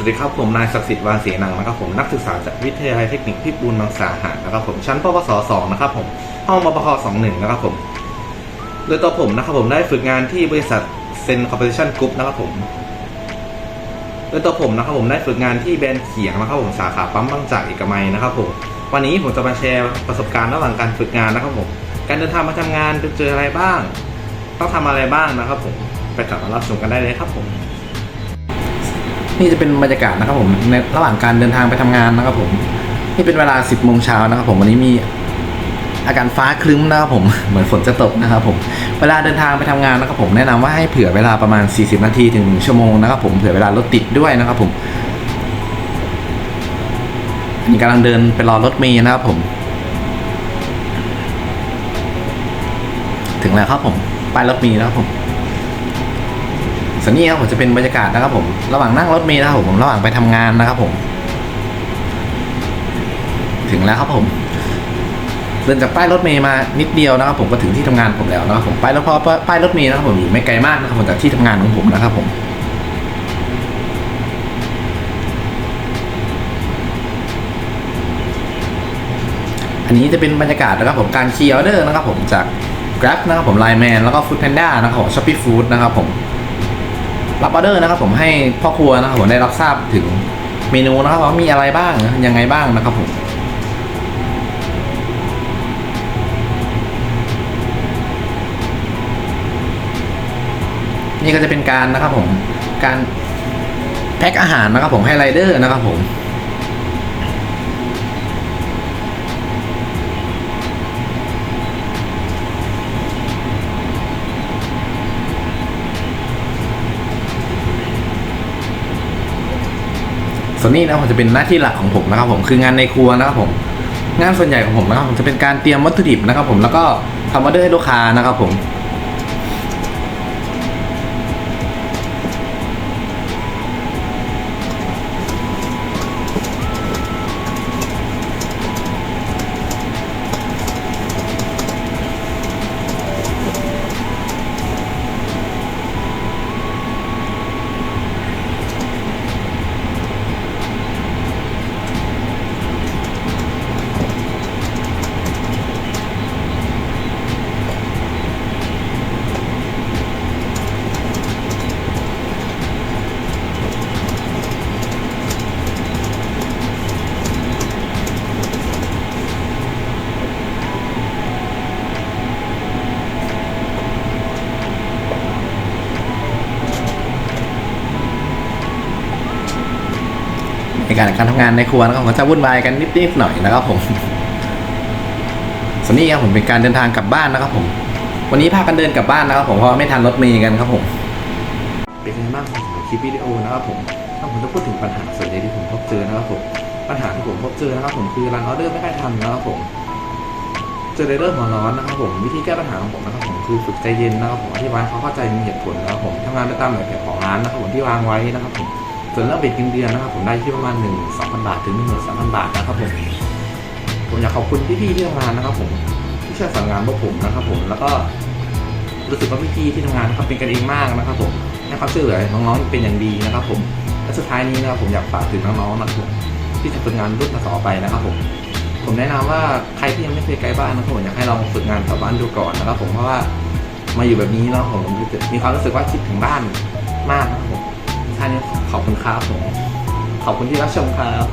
สวัสดีครับผมนายศักดิ์สิทธิ์วานเสียนังนะครับผมนักศึกษาจากวิทยาลัยเทคนิคพิบูลมังสาหารนะครับผมชั้นปวสสองนะครับผมห้องมปคสองหนึ่งนะครับผมโดยตัวผมนะครับผมได้ฝึกงานที่บริษัทเซนคอร์ปอเรชั่นกรุ๊ปนะครับผมโดยตัวผมนะครับผมได้ฝึกงานที่แบรนด์เขียงนะครับผมสาขาปั๊มบางจากเอกมัยนะครับผมวันนี้ผมจะมาแชร์ประสบการณ์ระหว่างการฝึกงานนะครับผมการเดินทางมาทำงานจะเจออะไรบ้าง ต้องทำอะไรบ้างนะครับผมไปกลับมารับชมกันได้เลยครับผม นี่จะเป็นบรรยากาศนะครับผมในระหว่างการเดินทางไปทำงานนะครับผมนี่เป็นเวลา 10โมงเช้านะครับผมวันนี้มีอาการฟ้าครึ้มนะครับผมเหมือนฝนจะตกนะครับผมเวลาเดินทางไปทำงานนะครับผมแนะนำว่าให้เผื่อเวลาประมาณ 40 นาทีถึงชั่วโมงนะครับผมเผื่อเวลารถติดด้วยนะครับผมอันนี้กำลังเดินไปรอรถเมล์นะครับผม ถึงแล้วครับผมป้ายรถเมล์นะครับผม ส่วนนี้ครับผมจะเป็นบรรยากาศนะครับผม ระหว่างนั่งรถเมล์นะครับผม ระหว่างไปทำงานนะครับผม ถึงแล้วครับผม เดินจากป้ายรถเมล์มานิดเดียวนะครับ ผมก็ถึงที่ทำงานผมแล้วนะครับผม ป้ายรถเพราะป้ายรถเมล์นะครับผมอยู่ไม่ไกลมากนะครับผมจากที่ทำงานของผมนะครับผมอันนี้จะเป็นบรรยากาศนะครับผมการคีย์ออเดอร์นะครับผมจาก Grab นะครับผม Line Man แล้วก็ Food Panda นะครับผม Shopee Food นะครับผม รับออเดอร์นะครับผมให้พ่อครัวนะครับผมได้รับทราบถึงเมนูนะครับว่ามีอะไรบ้างยังไงบ้างนะครับผมนี่ก็จะเป็นการนะครับผมการแพ็คอาหารนะครับผมให้ไรเดอร์นะครับผม ส่วนนี้นะครับผมจะเป็นหน้าที่หลักของผมนะครับผมคืองานในครัวนะครับผม งานส่วนใหญ่ของผมนะครับผมจะเป็นการเตรียมวัตถุดิบนะครับผมแล้วก็ทำออเดอร์ให้ลูกค้านะครับผม การการทำงานในครัวนะครับผมก็จะวุ่นวายกันนิดๆหน่อยนะครับผมส่วนนี้ครับผมเป็นการเดินทางกลับบ้านนะครับผม วันนี้พากันเดินกลับบ้านนะครับผมเพราะไม่ทันรถเมล์กันครับผม เป็นไงบ้างครับคลิปวิดีโอนะครับผมถ้าผมจะพูดถึงปัญหาส่วนใหญ่ที่ผมพบเจอนะครับผมปัญหาที่ผมพบเจอนะครับผมคือรันออเดอร์ไม่ค่อยทันนะครับผมเจอเรื่องหัวร้อนนะครับผมวิธีแก้ปัญหาของผมนะครับผมคือฝึกใจเย็นนะครับผมอธิบายเขาเข้าใจมีเหตุผลนะครับผมทำงานไปตามแบบแผนของร้านนะครับผมที่วางไว้นะครับผม ส่วนเรื่องเบ็ดเงินเดือนนะครับผมได้ที่ประมาณหนึ่งสองพันบาทถึงหนึ่งหมื่นสามพันบาทนะครับผมผมอยากขอบคุณพี่ๆที่ทำงานนะครับ ผมที่ช่วยสั่งงานพวกผมนะครับ ผมแล้วก็รู้สึกว่าพี่ๆที่ทำงานนะครับเป็นกันเองมากนะครับ ผมให้ความช่วยเหลือน้องๆเป็นอย่างดีนะครับ ผมและสุดท้ายนี้นะครับผมอยากฝากถึงน้องๆนะครับผมที่จะฝึกงานรุ่นต่อไปนะครับ ผม ผมแนะนำว่าใครที่ยังไม่เคยไกลบ้านนะครับผมอยากให้ลองฝึกงานแถวบ้านดูก่อนนะครับ ผมเพราะว่ามาอยู่แบบนี้เนาะผมมีความรู้สึกว่าคิดถึงบ้านมากนะครับผม ท่านี้ขอบคุณครับผมขอบคุณที่รับชมครับ